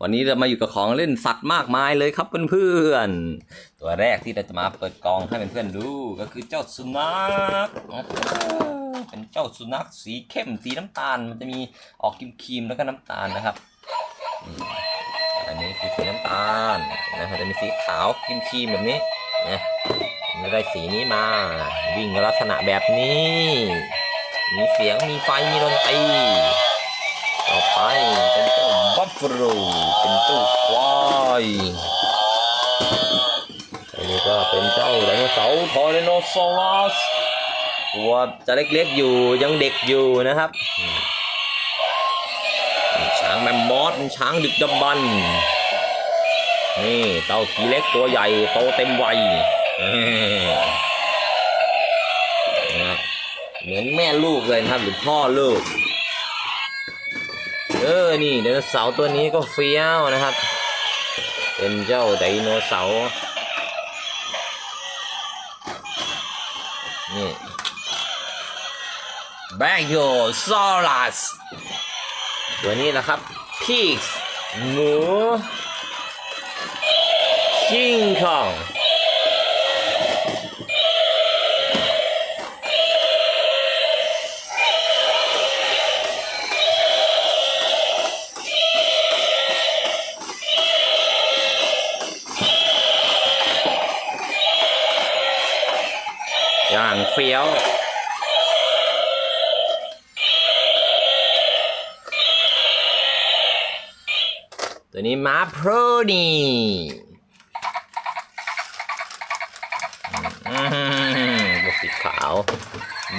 วันนี้เรามาอยู่กับของเล่นสัตว์มากมายเลยครับเพื่อนๆ ตัวแรกที่เราจะมาเปิดกองให้เพื่อนๆดูก็คือเจ้าสุนัข เป็นเจ้าสุนัขสีเข้มสีน้ำตาล มันจะมีออกครีมๆแล้วก็น้ำตาลนะครับ อันนี้คือสีน้ำตาลนะครับจะมีสีขาวครีมๆแบบนี้นะมันได้สีนี้มา วิ่งลักษณะแบบนี้ มีเสียงมีไฟมีดนตรี เป็นเจ้าบัฟฟาโลเป็นเจ้ควายอันนี้ก็เป็นเจ้าไดโนเสาร์ทอร์เรโนซอรัสตัวจะเล็กๆอยู่ยังเด็กอยู่นะครับช้างแมมมอสช้างดึกดำบรรพ์นี่เต่าทีเล็กตัวใหญ่โตเต็มวัยเอ้ยนะครับเหมือนแม่ลูกเลยนะครับหรือพ่อลูก เออ นี่ไดโนเสาร์ตัวนี้ก็เฟี้ยวนะครับ เป็นเจ้าไดโนเสาร์ นี่แบคโยซอรัสตัวนี้นะครับพิกส์หมู คิงคอง อย่างเฟี้ยวตัวนี้ม้าโพรนี่อืมบวกสีขาว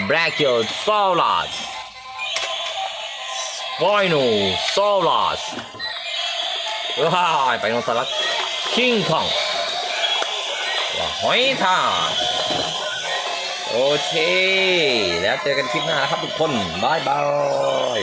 Brachiosaurus Spinosaurus ว้ายไปโนซอรัสคิงคองว่าหอยทาก โอเค แล้วเจอกันคลิปหน้านะครับทุกคนบ๊ายบาย